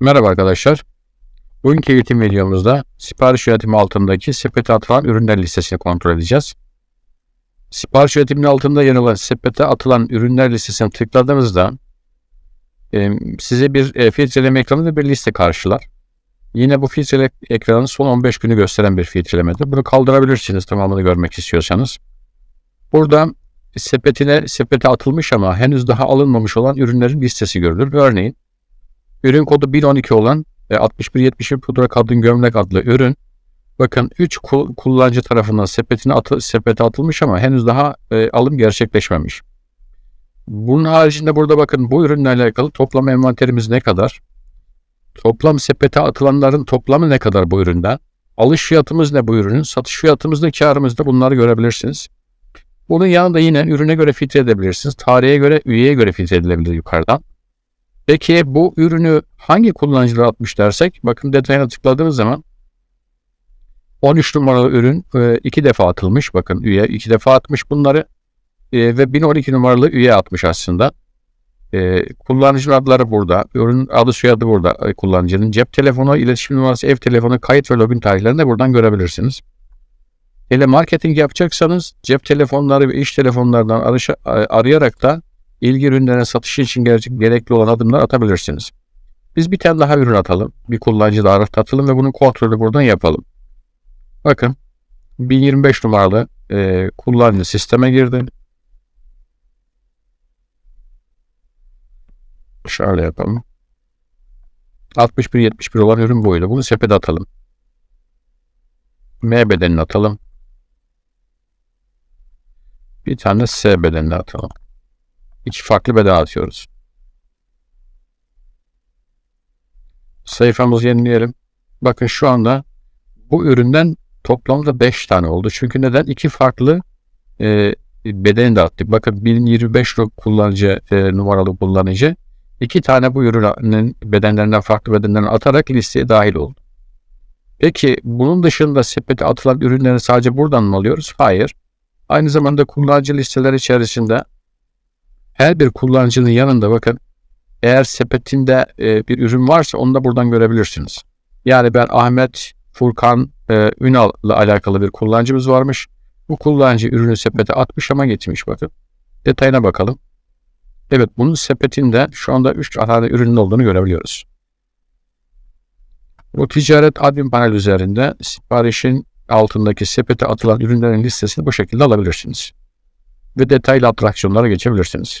Merhaba arkadaşlar. Bugünkü eğitim videomuzda sipariş yönetimi altındaki sepete atılan ürünler listesini kontrol edeceğiz. Sipariş yönetiminin altında yer alan sepete atılan ürünler listesine tıkladığınızda e, size bir e, filtreleme ekranı ve bir liste karşılar. Yine bu filtreleme ekranı son 15 günü gösteren bir filtrelemedir. Bunu kaldırabilirsiniz tamamını görmek istiyorsanız. Burada sepetine sepete atılmış ama henüz daha alınmamış olan ürünlerin listesi görülür. Örneğin Ürün kodu 1012 olan e, 6170 pudra kadın gömlek adlı ürün. Bakın 3 kullanıcı tarafından sepetine atı, sepete atılmış ama henüz daha e, alım gerçekleşmemiş. Bunun haricinde burada bakın bu ürünle alakalı toplam envanterimiz ne kadar? Toplam sepete atılanların toplamı ne kadar bu üründen? Alış fiyatımız ne bu ürünün? Satış fiyatımız ne? Karımız da bunları görebilirsiniz. Bunun yanında yine ürüne göre filtre edebilirsiniz. Tarihe göre, üyeye göre filtre edilebilir yukarıdan. Peki bu ürünü hangi kullanıcılar atmış dersek, bakın detayına tıkladığınız zaman 13 numaralı ürün e, iki defa atılmış. Bakın üye iki defa atmış bunları e, ve 1012 numaralı üye atmış aslında. E, kullanıcı adları burada. Ürün adı soyadı burada kullanıcının. Cep telefonu, iletişim numarası, ev telefonu, kayıt ve login tarihlerini de buradan görebilirsiniz. Hele marketing yapacaksanız cep telefonları ve iş telefonlarından arayarak da ilgi ürünlerine satışı için gerçek, gerekli olan adımlar atabilirsiniz. Biz bir tane daha ürün atalım. Bir kullanıcı da atalım ve bunun kontrolü buradan yapalım. Bakın 1025 numaralı e, kullanıcı sisteme girdi. Şöyle yapalım. 61-71 olan ürün boyuyla bunu sepete atalım. M bedenini atalım. Bir tane S bedenini atalım. İki farklı beden atıyoruz. Sayfamızı yenileyelim. Bakın şu anda bu üründen toplamda 5 tane oldu. Çünkü neden? İki farklı e, bedeni de attık. Bakın 1025 kullanıcı e, numaralı kullanıcı iki tane bu ürünün bedenlerinden farklı bedenlerden atarak listeye dahil oldu. Peki bunun dışında sepete atılan ürünleri sadece buradan mı alıyoruz? Hayır. Aynı zamanda kullanıcı listeler içerisinde her bir kullanıcının yanında bakın eğer sepetinde e, bir ürün varsa onu da buradan görebilirsiniz. Yani ben Ahmet Furkan e, Ünal'la alakalı bir kullanıcımız varmış. Bu kullanıcı ürünü sepete atmış ama getirmiş bakın. Detayına bakalım. Evet bunun sepetinde şu anda 3 tane ürünün olduğunu görebiliyoruz. Bu ticaret admin panel üzerinde siparişin altındaki sepete atılan ürünlerin listesini bu şekilde alabilirsiniz. Ve detaylı atraksiyonlara geçebilirsiniz.